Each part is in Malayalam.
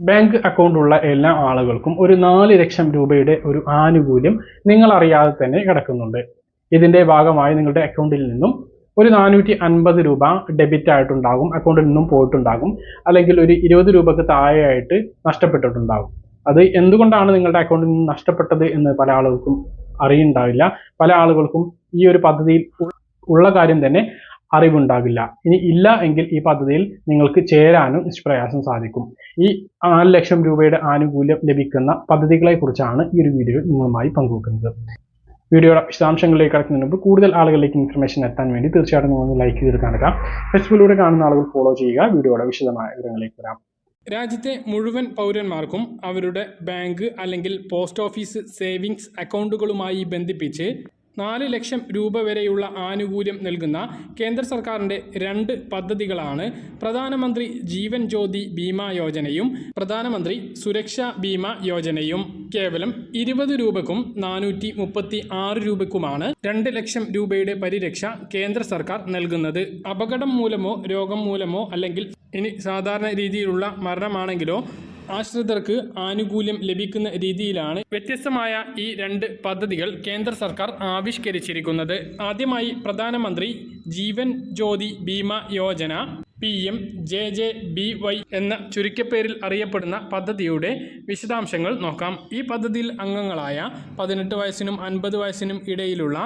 ബാങ്ക് അക്കൗണ്ട് ഉള്ള എല്ലാ ആളുകൾക്കും ഒരു നാല് ലക്ഷം രൂപയുടെ ഒരു ആനുകൂല്യം നിങ്ങൾ അറിയാതെ തന്നെ കിടക്കുന്നുണ്ട്. ഇതിന്റെ ഭാഗമായി നിങ്ങളുടെ അക്കൗണ്ടിൽ നിന്നും ഒരു നാനൂറ്റി അൻപത് രൂപ ഡെബിറ്റ് ആയിട്ടുണ്ടാകും അക്കൗണ്ടിൽ നിന്നും പോയിട്ടുണ്ടാകും അല്ലെങ്കിൽ ഒരു ഇരുപത് രൂപക്ക് താഴെയായിട്ട് നഷ്ടപ്പെട്ടിട്ടുണ്ടാകും. അത് എന്തുകൊണ്ടാണ് നിങ്ങളുടെ അക്കൗണ്ടിൽ നിന്ന് നഷ്ടപ്പെട്ടത് എന്ന് പല ആളുകൾക്കും അറിയുണ്ടാവില്ല. പല ആളുകൾക്കും ഈ ഒരു പദ്ധതിയിൽ ഉള്ള കാര്യം തന്നെ അറിവുണ്ടാകില്ല. ഇനി ഇല്ല എങ്കിൽ ഈ പദ്ധതിയിൽ നിങ്ങൾക്ക് ചേരാനും നിഷ്പ്രയാസം സാധിക്കും. ഈ നാല് ലക്ഷം രൂപയുടെ ആനുകൂല്യം ലഭിക്കുന്ന പദ്ധതികളെ കുറിച്ചാണ് ഈ ഒരു വീഡിയോ നിങ്ങളുമായി പങ്കുവെക്കുന്നത്. വീഡിയോയുടെ വിശദാംശങ്ങളിലേക്ക് കടക്കുന്നതിന് മുമ്പ് കൂടുതൽ ആളുകളിലേക്ക് ഇൻഫർമേഷൻ എത്താൻ വേണ്ടി തീർച്ചയായിട്ടും നിങ്ങൾ ലൈക്ക് ചെയ്ത് കാണുക. ഫേസ്ബുക്കിലൂടെ കാണുന്ന ആളുകൾ ഫോളോ ചെയ്യുക. വീഡിയോയുടെ വിശദമായ വിവരങ്ങളിലേക്ക് വരാം. രാജ്യത്തെ മുഴുവൻ പൗരന്മാർക്കും അവരുടെ ബാങ്ക് അല്ലെങ്കിൽ പോസ്റ്റ് ഓഫീസ് സേവിങ്സ് അക്കൗണ്ടുകളുമായി ബന്ധിപ്പിച്ച് നാല് ലക്ഷം രൂപ വരെയുള്ള ആനുകൂല്യം നൽകുന്ന കേന്ദ്ര സർക്കാരിന്റെ രണ്ട് പദ്ധതികളാണ് പ്രധാനമന്ത്രി ജീവൻ ജ്യോതി ബീമ യോജനയും പ്രധാനമന്ത്രി സുരക്ഷാ ബീമ യോജനയും. കേവലം ഇരുപത് രൂപക്കും നാനൂറ്റി മുപ്പത്തി ആറ് രൂപക്കുമാണ് രണ്ട് ലക്ഷം രൂപയുടെ പരിരക്ഷ കേന്ദ്ര സർക്കാർ നൽകുന്നത്. അപകടം മൂലമോ രോഗം മൂലമോ അല്ലെങ്കിൽ ഇനി സാധാരണ രീതിയിലുള്ള മരണമാണെങ്കിലോ ആശ്രിതർക്ക് ആനുകൂല്യം ലഭിക്കുന്ന രീതിയിലാണ് വ്യത്യസ്തമായ ഈ രണ്ട് പദ്ധതികൾ കേന്ദ്ര സർക്കാർ ആവിഷ്കരിച്ചിരിക്കുന്നത്. ആദ്യമായി Pradhan Mantri Jeevan Jyoti Bima Yojana P M J J B Y എന്ന ചുരുക്കപ്പേരിൽ അറിയപ്പെടുന്ന പദ്ധതിയുടെ വിശദാംശങ്ങൾ നോക്കാം. ഈ പദ്ധതിയിൽ അംഗങ്ങളായ പതിനെട്ട് വയസ്സിനും അൻപത് വയസ്സിനും ഇടയിലുള്ള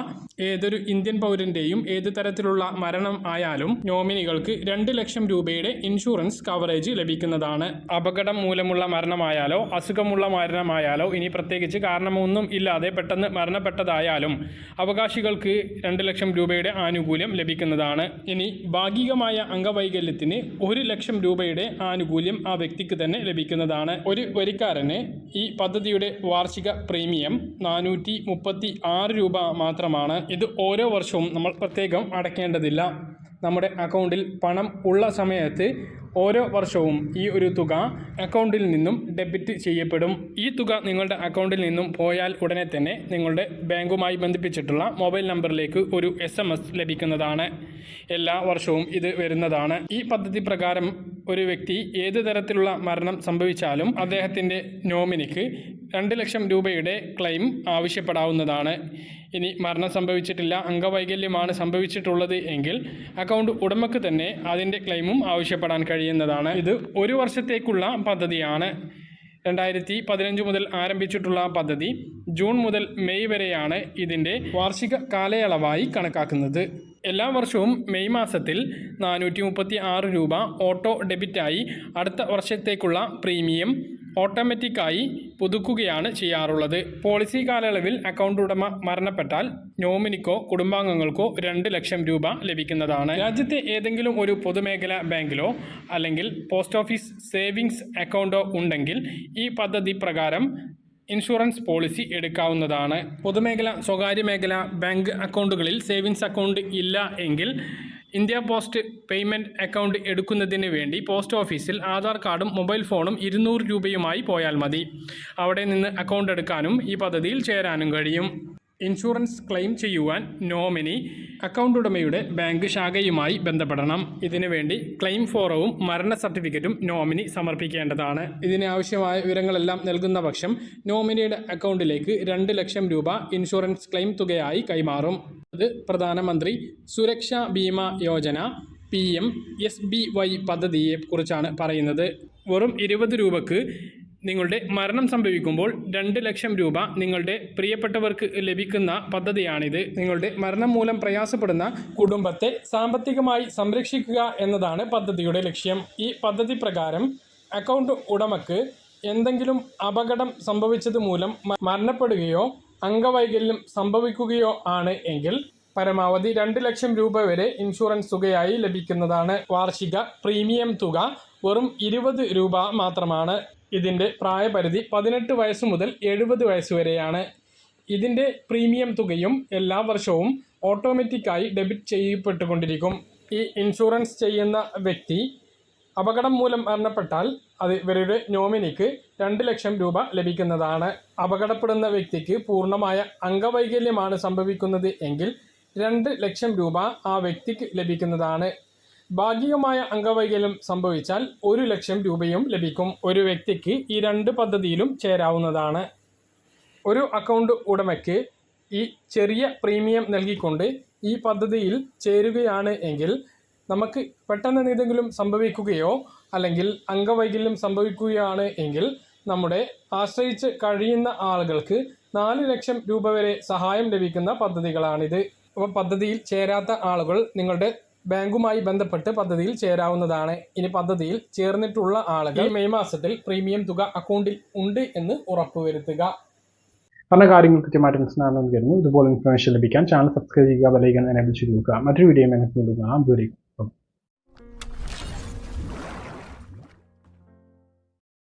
ഏതൊരു ഇന്ത്യൻ പൗരന്റെയും ഏത് തരത്തിലുള്ള മരണം ആയാലും നോമിനികൾക്ക് രണ്ട് ലക്ഷം രൂപയുടെ ഇൻഷുറൻസ് കവറേജ് ലഭിക്കുന്നതാണ്. അപകടം മൂലമുള്ള മരണമായാലോ അസുഖമുള്ള മരണമായാലോ ഇനി പ്രത്യേകിച്ച് കാരണമൊന്നും ഇല്ലാതെ പെട്ടെന്ന് മരണപ്പെട്ടതായാലും അവകാശികൾക്ക് രണ്ട് ലക്ഷം രൂപയുടെ ആനുകൂല്യം ലഭിക്കുന്നതാണ്. ഇനി ഭാഗികമായ അംഗവൈകല്യത്തിന് ഒരു ലക്ഷം രൂപയുടെ ആനുകൂല്യം ആ വ്യക്തിക്ക് തന്നെ ലഭിക്കുന്നതാണ്. ഒരു വരിക്കാരന് ഈ പദ്ധതിയുടെ വാർഷിക പ്രീമിയം നാനൂറ്റി മുപ്പത്തി ആറ് രൂപ മാത്രമാണ്. ഇത് ഓരോ വർഷവും നമ്മൾ പ്രത്യേകം അടയ്ക്കേണ്ടതില്ല. നമ്മുടെ അക്കൗണ്ടിൽ പണം ഉള്ള സമയത്ത് ഓരോ വർഷവും ഈ ഒരു തുക അക്കൗണ്ടിൽ നിന്നും ഡെബിറ്റ് ചെയ്യപ്പെടും. ഈ തുക നിങ്ങളുടെ അക്കൗണ്ടിൽ നിന്നും പോയാൽ ഉടനെ തന്നെ നിങ്ങളുടെ ബാങ്കുമായി ബന്ധിപ്പിച്ചിട്ടുള്ള മൊബൈൽ നമ്പറിലേക്ക് ഒരു എസ് ലഭിക്കുന്നതാണ്. എല്ലാ വർഷവും ഇത് വരുന്നതാണ്. ഈ പദ്ധതി പ്രകാരം ഒരു വ്യക്തി ഏത് തരത്തിലുള്ള മരണം സംഭവിച്ചാലും അദ്ദേഹത്തിന്റെ നോമിനിക്ക് രണ്ട് ലക്ഷം രൂപയുടെ ക്ലെയിം ആവശ്യപ്പെടാവുന്നതാണ്. ഇനി മരണം സംഭവിച്ചിട്ടില്ല അംഗവൈകല്യമാണ് സംഭവിച്ചിട്ടുള്ളത് എങ്കിൽ അക്കൗണ്ട് ഉടമക്ക് തന്നെ അതിന്റെ ക്ലെയിമും ആവശ്യപ്പെടാൻ കഴിയുന്നതാണ്. ഇത് ഒരു വർഷത്തേക്കുള്ള പദ്ധതിയാണ്. രണ്ടായിരത്തി പതിനഞ്ച് മുതൽ ആരംഭിച്ചിട്ടുള്ള പദ്ധതി. ജൂൺ മുതൽ മെയ് വരെയാണ് ഇതിന്റെ വാർഷിക കാലയളവായി കണക്കാക്കുന്നത്. എല്ലാ വർഷവും മെയ് മാസത്തിൽ നാനൂറ്റി മുപ്പത്തി ആറ് രൂപ ഓട്ടോ ഡെബിറ്റായി അടുത്ത വർഷത്തേക്കുള്ള പ്രീമിയം ഓട്ടോമാറ്റിക്കായി പുതുക്കുകയാണ് ചെയ്യാറുള്ളത്. പോളിസി കാലയളവിൽ അക്കൗണ്ട് ഉടമ മരണപ്പെട്ടാൽ നോമിനിക്കോ കുടുംബാംഗങ്ങൾക്കോ രണ്ട് ലക്ഷം രൂപ ലഭിക്കുന്നതാണ്. രാജ്യത്തെ ഏതെങ്കിലും ഒരു പൊതുമേഖലാ ബാങ്കിലോ അല്ലെങ്കിൽ പോസ്റ്റ് ഓഫീസ് സേവിങ്സ് അക്കൗണ്ടോ ഉണ്ടെങ്കിൽ ഈ പദ്ധതി പ്രകാരം ഇൻഷുറൻസ് പോളിസി എടുക്കാവുന്നതാണ്. പൊതുമേഖല സ്വകാര്യ മേഖല ബാങ്ക് അക്കൗണ്ടുകളിൽ സേവിങ്സ് അക്കൗണ്ട് ഇല്ല എങ്കിൽ ഇന്ത്യ പോസ്റ്റ് പേയ്മെന്റ് അക്കൗണ്ട് എടുക്കുന്നതിന് വേണ്ടി പോസ്റ്റ് ഓഫീസിൽ ആധാർ കാർഡും മൊബൈൽ ഫോണും ഇരുന്നൂറ് രൂപയുമായി പോയാൽ മതി. അവിടെ നിന്ന് അക്കൗണ്ട് എടുക്കാനും ഈ പദ്ധതിയിൽ ചേരാനും കഴിയും. ഇൻഷുറൻസ് ക്ലെയിം ചെയ്യുവാൻ നോമിനി അക്കൗണ്ട് ഉടമയുടെ ബാങ്ക് ശാഖയുമായി ബന്ധപ്പെടണം. ഇതിനുവേണ്ടി ക്ലെയിം ഫോറവും മരണ സർട്ടിഫിക്കറ്റും നോമിനി സമർപ്പിക്കേണ്ടതാണ്. ഇതിന് ആവശ്യമായ വിവരങ്ങളെല്ലാം നൽകുന്ന പക്ഷം നോമിനിയുടെ അക്കൗണ്ടിലേക്ക് രണ്ട് ലക്ഷം രൂപ ഇൻഷുറൻസ് ക്ലെയിം തുകയായി കൈമാറും. അത് Pradhan Mantri Suraksha Bima Yojana P M S B Y പദ്ധതിയെ കുറിച്ചാണ് പറയുന്നത്. വെറും ഇരുപത് രൂപക്ക് നിങ്ങളുടെ മരണം സംഭവിക്കുമ്പോൾ രണ്ട് ലക്ഷം രൂപ നിങ്ങളുടെ പ്രിയപ്പെട്ടവർക്ക് ലഭിക്കുന്ന പദ്ധതിയാണിത്. നിങ്ങളുടെ മരണം മൂലം പ്രയാസപ്പെടുന്ന കുടുംബത്തെ സാമ്പത്തികമായി സംരക്ഷിക്കുക എന്നതാണ് പദ്ധതിയുടെ ലക്ഷ്യം. ഈ പദ്ധതി പ്രകാരം അക്കൗണ്ട് ഉടമക്ക് എന്തെങ്കിലും അപകടം സംഭവിച്ചത് മൂലം മരണപ്പെടുകയോ അംഗവൈകല്യം സംഭവിക്കുകയോ ആണ് എങ്കിൽ പരമാവധി രണ്ട് ലക്ഷം രൂപ വരെ ഇൻഷുറൻസ് തുകയായി ലഭിക്കുന്നതാണ് വാർഷിക പ്രീമിയം തുക. വെറും ഇരുപത് രൂപ മാത്രമാണ്. ഇതിന്റെ പ്രായപരിധി പതിനെട്ട് വയസ്സ് മുതൽ എഴുപത് വയസ്സ് വരെയാണ്. ഇതിന്റെ പ്രീമിയം തുകയും എല്ലാ വർഷവും ഓട്ടോമാറ്റിക്കായി ഡെബിറ്റ് ചെയ്യപ്പെട്ടുകൊണ്ടിരിക്കും. ഈ ഇൻഷുറൻസ് ചെയ്യുന്ന വ്യക്തി അപകടം മൂലം മരണപ്പെട്ടാൽ അത് ഇവരുടെ നോമിനിക്ക് രണ്ട് ലക്ഷം രൂപ ലഭിക്കുന്നതാണ്. അപകടപ്പെടുന്ന വ്യക്തിക്ക് പൂർണമായ അംഗവൈകല്യമാണ് സംഭവിക്കുന്നത് എങ്കിൽ രണ്ട് ലക്ഷം രൂപ ആ വ്യക്തിക്ക് ലഭിക്കുന്നതാണ്. ഭാഗികമായ അംഗവൈകല്യം സംഭവിച്ചാൽ ഒരു ലക്ഷം രൂപയും ലഭിക്കും. ഒരു വ്യക്തിക്ക് ഈ രണ്ട് പദ്ധതിയിലും ചേരാവുന്നതാണ്. ഒരു അക്കൗണ്ട് ഉടമയ്ക്ക് ഈ ചെറിയ പ്രീമിയം നൽകിക്കൊണ്ട് ഈ പദ്ധതിയിൽ ചേരുകയാണ് എങ്കിൽ നമുക്ക് പെട്ടെന്ന് എന്തെങ്കിലും സംഭവിക്കുകയോ അല്ലെങ്കിൽ അംഗവൈകല്യം സംഭവിക്കുകയാണ് എങ്കിൽ നമ്മുടെ ആശ്രയിച്ച് കഴിയുന്ന ആളുകൾക്ക് നാല് ലക്ഷം രൂപ വരെ സഹായം ലഭിക്കുന്ന പദ്ധതികളാണിത്. അപ്പോൾ പദ്ധതിയിൽ ചേരാത്ത ആളുകൾ നിങ്ങളുടെ ബാങ്കുമായി ബന്ധപ്പെട്ട് പദ്ധതിയിൽ ചേരാവുന്നതാണ്. ഇനി പദ്ധതിയിൽ ചേർന്നിട്ടുള്ള ആളുകൾ മെയ് മാസത്തിൽ പ്രീമിയം തുക അക്കൗണ്ടിൽ ഉണ്ട് എന്ന് ഉറപ്പുവരുത്തുക. പറഞ്ഞ കാര്യങ്ങൾ കൃത്യമായിട്ട് മനസ്സിലാണെന്ന് കരുതുന്നു ഇതുപോലെ ഇൻഫർമേഷൻ ലഭിക്കാൻ ചാനൽ സബ്സ്ക്രൈബ് ചെയ്യുക ബെലൈക്കൻ എനേബിൾ ചെയ്ത് കൊടുക്കുക. മറ്റൊരു വീഡിയോ കാണാം. ദൂരേക്കും